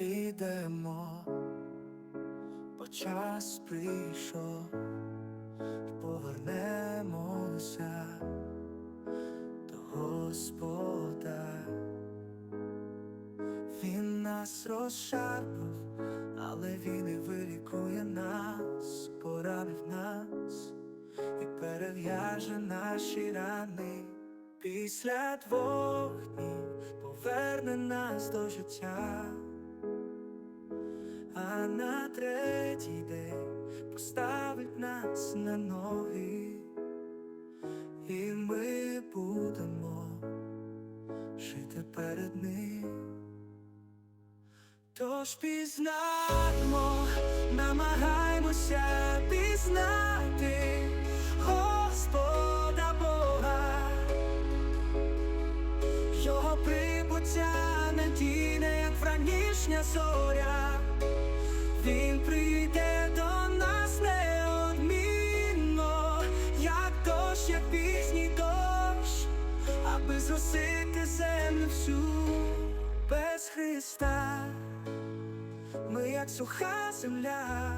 підемо, бо час прийшов повернемося до Господа. Він нас розшарпав, але він і вилікує нас, поранив нас і перев'яже наші рани. Після двох днів поверне нас до життя, а на третій день поставить нас на ноги, і ми будемо жити перед ним. Тож пізнаємо, намагаймося пізнати Господа Бога, Його прибуття надійне, як вранішня зоря, Він прийде до нас неодмінно, як дощ, як пізній дощ, аби зросити землю всю без Христа. Ми як суха земля,